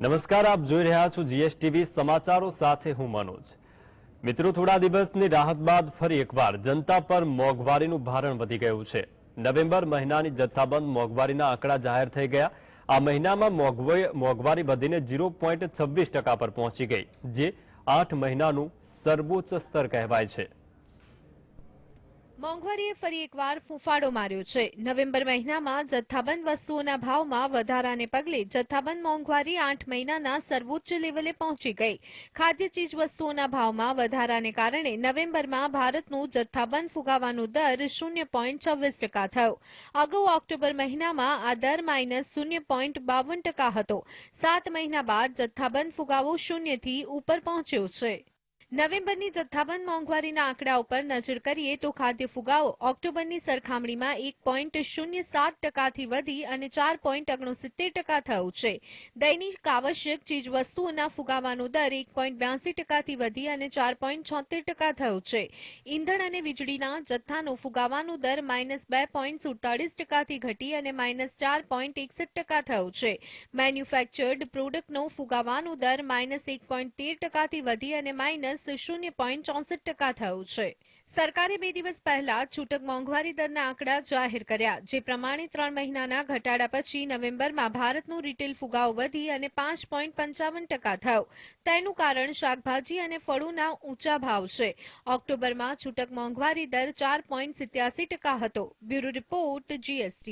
નમસ્કાર, આપ જોઈ રહ્યા છો જીએસટીવી સમાચારો સાથે હું મનોજ. મિત્રો, થોડા દિવસની રાહત બાદ ફરી એકવાર જનતા પર મોંઘવારીનું ભારણ વધી ગયું છે. નવેમ્બર મહિનાની જથ્થાબંધ મોંઘવારીના આંકડા જાહેર થઈ ગયા. આ મહિનામાં મોંઘવારી વધીને ઝીરો પર પહોંચી ગઈ, જે આઠ મહિનાનું સર્વોચ્ચ સ્તર કહેવાય છે. મોંઘવારીએ ફરી એકવાર ફૂંફાડો માર્યો છે. નવેમ્બર મહિનામાં જથ્થાબંધ વસ્તુઓના ભાવમાં વધારાને પગલે જથ્થાબંધ મોંઘવારી આઠ મહિનાના સર્વોચ્ચ લેવલે પહોંચી ગઈ. ખાદ્ય ચીજ વસ્તુઓના ભાવમાં વધારાને કારણે નવેમ્બરમાં ભારતનું જથ્થાબંધ ફુગાવાનો દર શૂન્ય પોઈન્ટ છવ્વીસ ટકા થયો. અગાઉ ઓક્ટોબર મહિનામાં આ દર માઇનસ શૂન્ય પોઈન્ટ બાવન ટકા હતો. સાત મહિના બાદ જથ્થાબંધ ફુગાવો શૂન્યથી ઉપર પહોંચ્યો છે. નવેમ્બરની જથ્થાબંધ મોંઘવારીના આંકડા ઉપર નજર કરીએ તો ખાદ્ય ફુગાવો ઓક્ટોબરની સરખામણીમાં એક પોઈન્ટ શૂન્ય સાત ટકાથી વધી અને ચાર પોઈન્ટ ઓગણસિત્તેર ટકા થયો છે. દૈનિક આવશ્યક ચીજવસ્તુઓના ફુગાવાનો દર એક પોઈન્ટ બ્યાસી ટકાથી વધી અને ચાર પોઈન્ટ છોતેર ટકા થયો છે. ઈંધણ અને વીજળીના જથ્થાનો ફુગાવાનો દર માઇનસ બે પોઈન્ટ સુડતાળીસ ટકાથી ઘટી અને માઇનસ ચાર પોઈન્ટ એકસઠ ટકા થયો છે. મેન્યુફેક્ચર્ડ પ્રોડક્ટનો ફુગાવાનો દર માઇનસ એક પોઈન્ટ તેર ટકાથી વધી અને માઇનસ શૂન્ય પોઈન્ટ ચોસઠ ટકા થયું છે. સરકારે બે દિવસ પહેલા છૂટક મોંઘવારી દરના આંકડા જાહેર કર્યા, જે પ્રમાણે ત્રણ મહિનાના ઘટાડા પછી નવેમ્બરમાં ભારતનું રિટેલ ફુગાવો વધી અને પાંચ પોઈન્ટ પંચાવન ટકા થયો. તેનું કારણ શાકભાજી અને ફળોના ઊંચા ભાવ છે. ઓક્ટોબરમાં છૂટક મોંઘવારી દર ચાર પોઈન્ટ સિત્યાસી ટકા હતો. Bureau report GST.